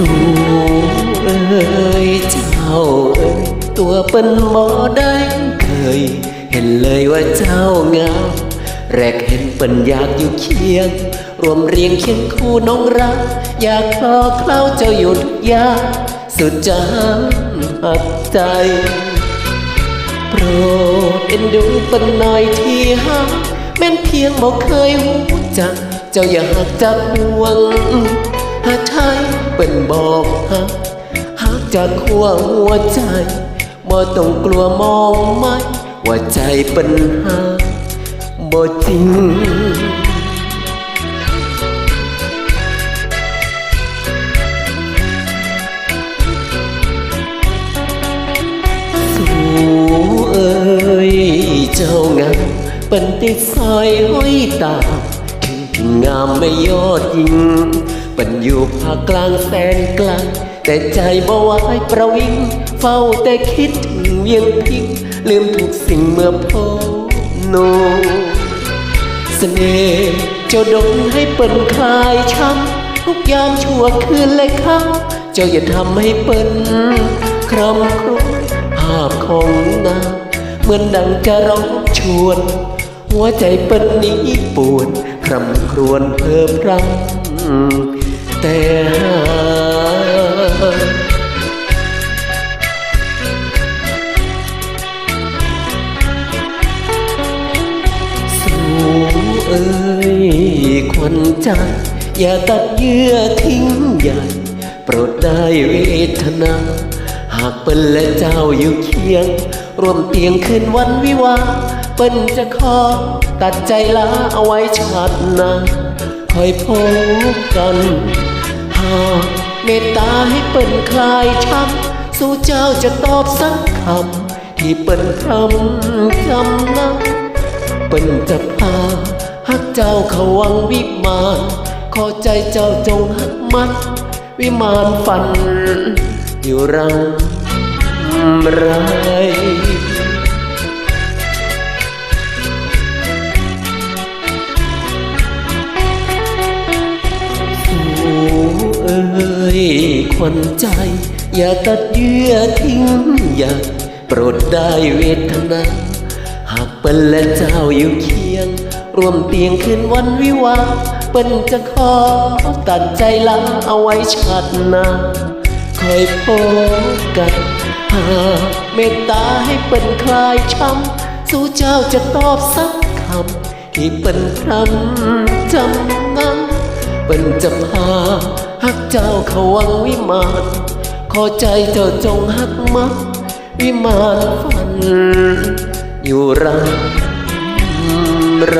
สู่เอ้ยเจ้าเอ้ยตัวเป็นหมอได้เคย เห็นเลยว่าเจ้างามแรกเห็นเปิ้นอยากอยู่เคียง รวมเรียงเคียงคู่น้องรัก อยากคลอเคล้าเจ้าอยู่ทุกอย่างสุดจะห้ามหักใจโปรดเอ็นดูเป็นหน่อยที่หักแม่นเพียงบอกเคยหูจัก เจ้าอย่าหักจับห่วง เป็นบอกหักหักจากขั้วหัวใจบ่ต้องกลัวมองไหมว่าใจเป็นหักบ่จริงสู่เอ้ยเจ้างามเป็นติดสอยห้อยตาถึงงามไม่ยอดยิง เป็นอยู่ภาคกลางแสนไกลแต่ใจบ่ไหวประวิง เฝ้าแต่คิดถึงเวียงพิงลืมทุกสิ่งเมื่อพบโนเสน่ห์เจ้าดงให้เปิ้นคลายช้ำทุกยามชั่วคืนและค่ำเจ้าอย่าทำให้เปิ้นครำครวญภาพของนางเหมือนดังจะร้องชวน หัวใจเปิ้นนี้ปวดครำครวญเพ้อพรำ แต่หาสู่เอ้ยควันใจอย่าตัดเยื่อทิ้งใหญ่ โปรดได้เวทนา หากเปิ้นและเจ้าอยู่เคียง ร่วมเตียงคืนวันวิวา เปิ้นจะขอตัดใจลาเอาไว้ชาติหน้าคอยพบกัน หากเมตตาให้เปิ้นคลายช้ำสู่เจ้าจะตอบสักคำที่เปิ้นพรำจำนำเปิ้นจะพาฮักเจ้าเขาวังวิมานขอใจเจ้าจงหักมัด วิมานฝัน อยู่รังไร ยควันใจ อย่าตัดเยื่อทิ้งอย่าโปรดได้เวทนา หากเปิ้นและเจ้าอยู่เคียง รวมเตียงคืนวันวิวาเปิ้นจะขอตัดใจลาเอาไว้ชาติหน้าคอยพบกันหากเมตตาให้เปิ้นคลายช้ำสู่เจ้าจะตอบสักคำที่เปิ้นพรำจำนำเปิ้นจะพา เจ้าเขาวังวิมานขอใจเจ้าจงฮักมักวิมานฝัน อยู่รำไร